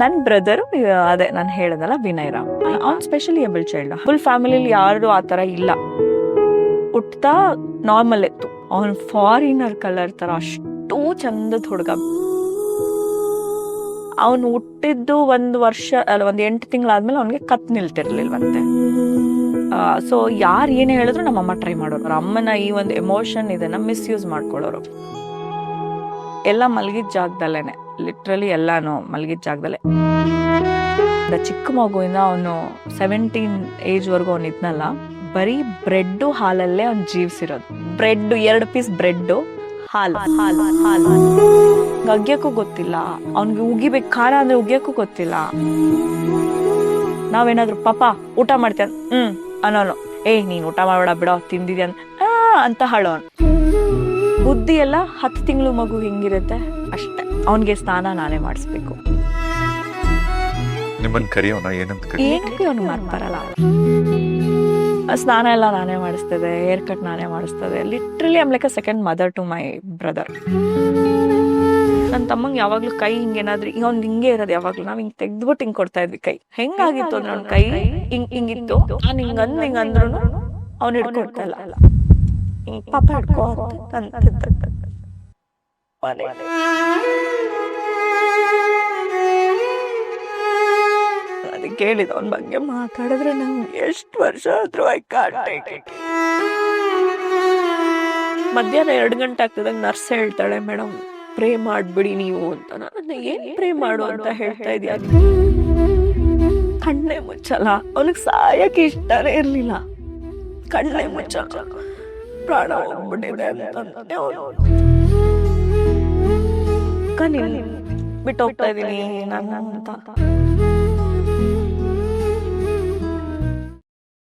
ನನ್ನ ಬ್ರದರ್ ಅದೇ ನಾನು ಹೇಳದಲ್ಲ, ವಿನಯ್ ರಾಮ್ ಅವ್ನು ಸ್ಪೆಷಲಿ ಎಬಲ್ ಚೈಲ್ಡ್ ಫುಲ್ ಫ್ಯಾಮಿಲಿಲಿ ಯಾರು ಆ ತರ ಇಲ್ಲ. ಹುಟ್ತಾ ನಾರ್ಮಲ್ ಇತ್ತು. ಅವನ್ ಫಾರಿನರ್ ಕಲರ್ ತರ ಅಷ್ಟು ಚಂದದ ಹುಡುಗ. ಅವನು ಹುಟ್ಟಿದ್ದು ಒಂದು ವರ್ಷ, ಅಲ್ಲ, ಒಂದು ಎಂಟು ತಿಂಗಳಾದ್ಮೇಲೆ ಅವನಿಗೆ ಕತ್ ನಿಲ್ತಿರ್ಲಿಲ್ವಂತೆ. ಸೊ ಯಾರು ಏನೇ ಹೇಳಿದ್ರು ನಮ್ಮಮ್ಮ ಟ್ರೈ ಮಾಡೋರು. ಅಮ್ಮನ ಈ ಒಂದು ಎಮೋಷನ್ ಇದನ್ನ ಮಿಸ್ಯೂಸ್ ಮಾಡ್ಕೊಳ್ಳೋರು. ಎಲ್ಲ ಮಲಗಿದ ಜಾಗದಲ್ಲೇನೆ. ಲಿಟ್ರಲಿ ಎಲ್ಲಾನು ಮಲಗಿದ ಜಾಗದಲ್ಲೇ. ಚಿಕ್ಕ ಮಗುವಿಂದ ಅವನು ಸೆವೆಂಟೀನ್ ಏಜ್ ವರ್ಗು ಅವ್ನು ಇದ್ನಲ್ಲ, ಬರೀ ಬ್ರೆಡ್ ಹಾಲಲ್ಲೇ ಅವ್ನು ಜೀವಿಸಿರೋದು. ಬ್ರೆಡ್ ಎರಡು ಪೀಸ್ ಬ್ರೆಡ್ ಹಾಲು. ಹಾಲು ಹಾಲು ಅಗ್ಯಕ್ಕೂ ಗೊತ್ತಿಲ್ಲ. ಅವ್ನಿಗೆ ಉಗಿಬೇಕು ಖಾರ ಅಂದ್ರೆ ಉಗಿಯಕ್ಕೂ ಗೊತ್ತಿಲ್ಲ. ನಾವೇನಾದ್ರು, ಪಾಪ, ಊಟ ಮಾಡ್ತೇವೆ ಹ್ಮ್, ಅನ್ನೋನು. ಏ ನೀನ್ ಊಟ ಮಾಡಬೇಡ ಬಿಡೋ, ತಿಂದಿದ್ಯ? ಅಂತ ಹಾಳೋನು ಬುದ್ಧಿ ಎಲ್ಲ ಹತ್ತು ತಿಂಗಳು ಮಗು ಹಿಂಗಿರುತ್ತೆ. ಅಷ್ಟೇ. ಅವನಿಗೆ ಸ್ನಾನ ನಾನೇ ಮಾಡಿಸ್ಬೇಕು ಕರಿಯೋಣ ಏನಂತ ಕರಿ ಏನಕ್ಕೆ ಅವನು ಮಾತು ಬರಲ್ಲ ಸ್ನಾನ ಎಲ್ಲ ನಾನೇ ಮಾಡಿಸ್ತದೆ ಹೇರ್ ಕಟ್ ನಾನೇ ಮಾಡಿಸ್ತದೆ literally I'm like a second mother to my brother ನನ್ನ ತಮ್ಮಂಗೆ ಯಾವಾಗ್ಲೂ ಕೈ ಹಿಂಗೇನಾದ್ರೆ ಈಗ ಅವ್ನು ಹಿಂಗೆ ಇರೋದು ಯಾವಾಗ್ಲೂ ನಾವ್ ಹಿಂಗ್ ತೆಗ್ದ್ಬಿಟ್ಟು ಹಿಂಗ್ ಕೊಡ್ತಾ ಇದ್ವಿ ಕೈ ಹೆಂಗಾಗಿತ್ತು ಅಂದ್ರೆ ಅವ್ನ ಕೈ ಹಿಂಗ್ ಹಿಂಗಿತ್ತು ನಾನು ಹಿಂಗ್ ಅಂದ್ ಹಿಂಗ್ ಅಂದ್ರು ಅವ್ನು ಹಿಡ್ಕೊಡ್ತಾ ಇಲ್ಲ ಹಿಂಗ್ ಪಾಪ ಹಿಡ್ಕೋ ಅಂತ ಮನೆ. ಅವನ ಬಗ್ಗೆ ಮಾತಾಡಿದ್ರೆ ನಂಗೆ ಎಷ್ಟು ವರ್ಷ ಆದ್ರೂ ಐ ಮಧ್ಯಾಹ್ನ ಎರಡು ಗಂಟೆ ಆಗ್ತದಾಗ ನರ್ಸ್ ಹೇಳ್ತಾಳೆ ಮೇಡಮ್ ಪ್ರೇ ಮಾಡ್ಬಿಡಿ ನೀವು ಅಂತ. ನಾನು ಏನ್ ಪ್ರೇ ಮಾಡು ಅಂತ ಹೇಳ್ತಾ ಇದೀಯ? ಕಣ್ಣೇ ಮುಚ್ಚಲ್ಲ. ಅವನಿಗೆ ಸಾಯಕ್ಕೆ ಇಷ್ಟನೇ ಇರ್ಲಿಲ್ಲ. ಕಣ್ಣೇ ಮುಚ್ಚಲ್ಲ. ಪ್ರಾಣ. ಅಕ್ಕ, ನೀನ್ ಬಿಟ್ಟು ಹೋಗ್ತಾ ಇದೀನಿ ನಾನು ಅಂತ.